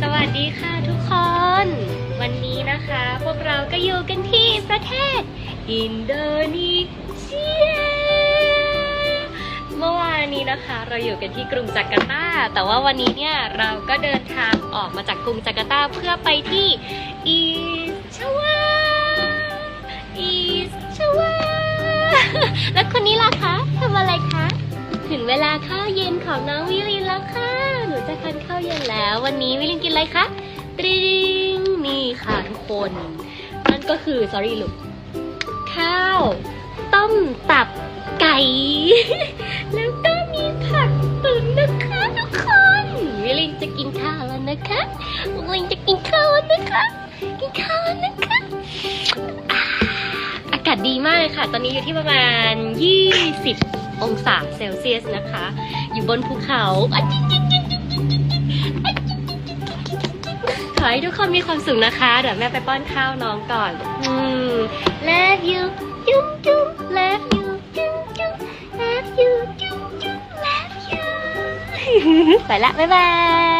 สวัสดีค่ะทุกคน วันนี้นะคะ พวกเราก็อยู่กันที่ประเทศ อินโดนีเซีย เมื่อวานนี้นะคะเราอยู่กันที่กรุงจาการ์ตา แต่ว่าวันนี้เนี่ยเราก็เดินทางออกมาจากกรุงจาการ์ตาเพื่อไปที่อีสชวาอีสชวาแล้วคนนี้ล่ะคะทำอะไรคะ ถึงเวลาข้าวเย็นของน้องวิลินแล้วค่ะ หนูจะทานข้าวเย็นแล้ว วันนี้วิลลินกินอะไรคะตริงนี่ค่ะทุกคน นั่นก็คือ sorry ลูก ข้าว ต้มตับไก่ แล้วก็มีผักตุ๋นนะคะทุกคนวิลลินจะกินข้าวแล้วนะคะวิลลินจะกินข้าวแล้วนะคะ กินข้าวแล้วนะคะอากาศดีมากเลยค่ะ ตอนนี้อยู่ที่ประมาณ 20 องศาเซลเซียสนะคะ อยู่บนภูเขาอะจิ อให้ทุกคนมีความสุขนะคะ เดี๋ยวแม่ไปป้อนข้าวน้องก่อนอืม love you จุ๊บจุ๊บ love you จุ๊บจุ๊บ love you จุ๊บจุ๊บ love you ไปละบ๊ายบาย